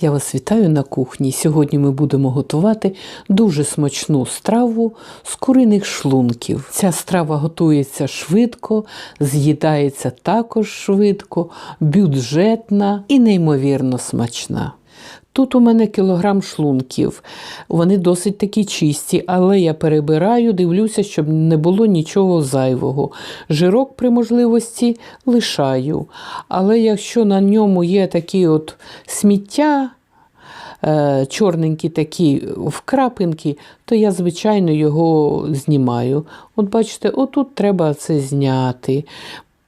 Я вас вітаю на кухні. Сьогодні ми будемо готувати дуже смачну страву з куриних шлунків. Ця страва готується швидко, з'їдається також швидко, бюджетна і неймовірно смачна. Тут у мене кілограм шлунків. Вони досить такі чисті, але я перебираю, дивлюся, щоб не було нічого зайвого. Жирок при можливості лишаю. Але якщо на ньому є такі от сміття, е, чорненькі такі вкрапинки, то я, звичайно, його знімаю. От бачите, отут треба це зняти.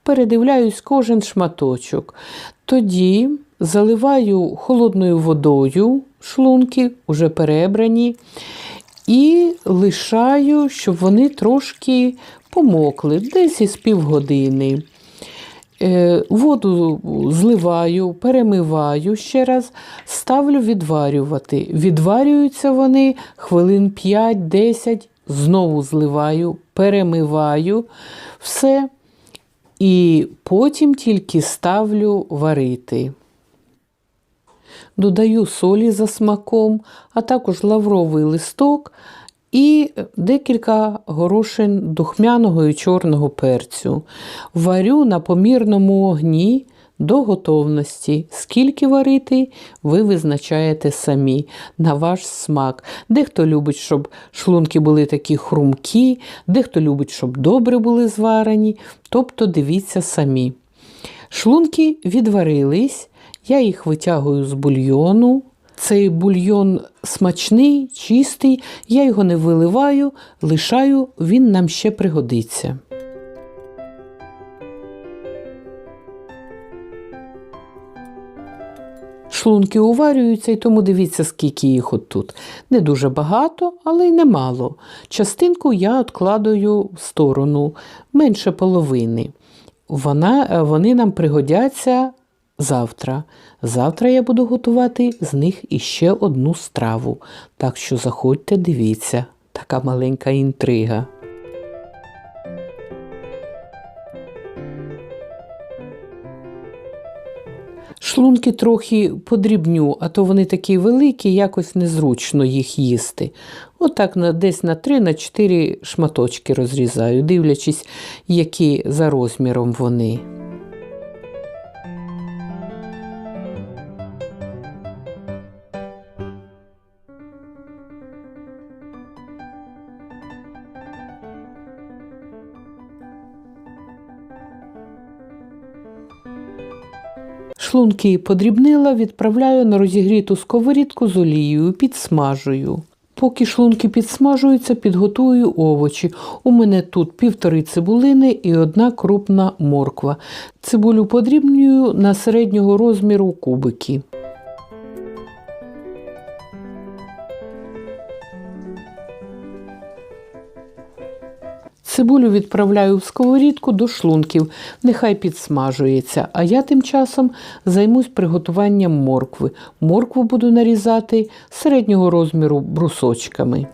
Передивляюсь кожен шматочок. Тоді заливаю холодною водою шлунки, вже перебрані, і лишаю, щоб вони трошки помокли, десь із півгодини. Е, Воду зливаю, перемиваю ще раз, ставлю відварювати. Відварюються вони хвилин 5-10, знову зливаю, перемиваю все. І потім тільки ставлю варити. Додаю солі за смаком, а також лавровий листок і декілька горошин духмяного і чорного перцю. Варю на помірному огні до готовності. Скільки варити, ви визначаєте самі на ваш смак. Дехто любить, щоб шлунки були такі хрумкі, дехто любить, щоб добре були зварені. Тобто дивіться самі. Шлунки відварились, я їх витягую з бульйону. Цей бульйон смачний, чистий, я його не виливаю, лишаю, він нам ще пригодиться. Шлунки уварюються, і тому дивіться, скільки їх отут. Не дуже багато, але й немало. Частинку я откладаю в сторону, менше половини. Вона, вони нам пригодяться завтра. Завтра я буду готувати з них іще одну страву. Так що заходьте, дивіться, така маленька інтрига. Шлунки трохи подрібню, а то вони такі великі, якось незручно їх їсти. Отак на, десь на 3-4 шматочки розрізаю, дивлячись, які за розміром вони. Шлунки подрібнила, відправляю на розігріту сковорідку з олією, підсмажую. Поки шлунки підсмажуються, підготую овочі. У мене тут півтори цибулини і одна крупна морква. Цибулю подрібнюю на середнього розміру кубики. Цибулю відправляю в сковорідку до шлунків, нехай підсмажується, а я тим часом займусь приготуванням моркви. Моркву буду нарізати середнього розміру брусочками.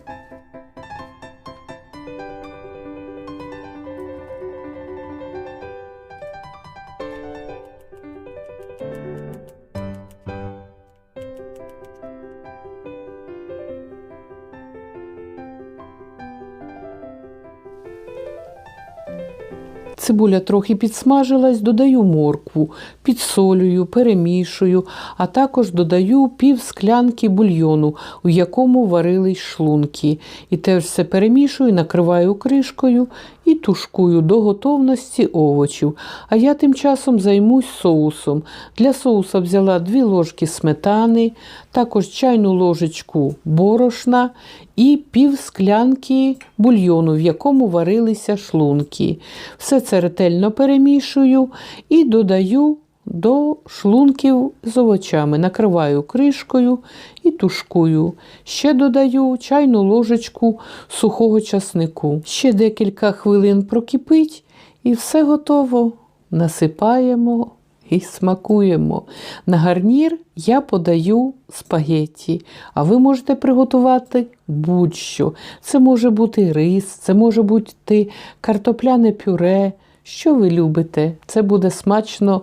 Цибуля трохи підсмажилась, додаю моркву, підсолюю, перемішую, а також додаю пів склянки бульйону, у якому варились шлунки. І теж все перемішую, накриваю кришкою і тушкую до готовності овочів. А я тим часом займусь соусом. Для соуса взяла 2 ложки сметани, також чайну ложечку борошна і пів склянки бульйону, в якому варилися шлунки. Все це ретельно перемішую і додаю до шлунків з овочами. Накриваю кришкою і тушкую. Ще додаю чайну ложечку сухого часнику. Ще декілька хвилин прокипить і все готово. Насипаємо і смакуємо. На гарнір я подаю спагетті, а ви можете приготувати будь-що. Це може бути рис, це може бути картопляне пюре. Що ви любите? Це буде смачно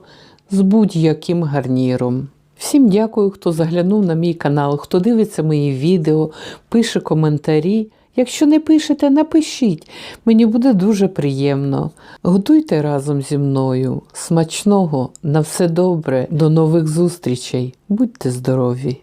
з будь-яким гарніром. Всім дякую, хто заглянув на мій канал, хто дивиться мої відео, пише коментарі. Якщо не пишете, напишіть. Мені буде дуже приємно. Готуйте разом зі мною. Смачного, на все добре, до нових зустрічей. Будьте здорові!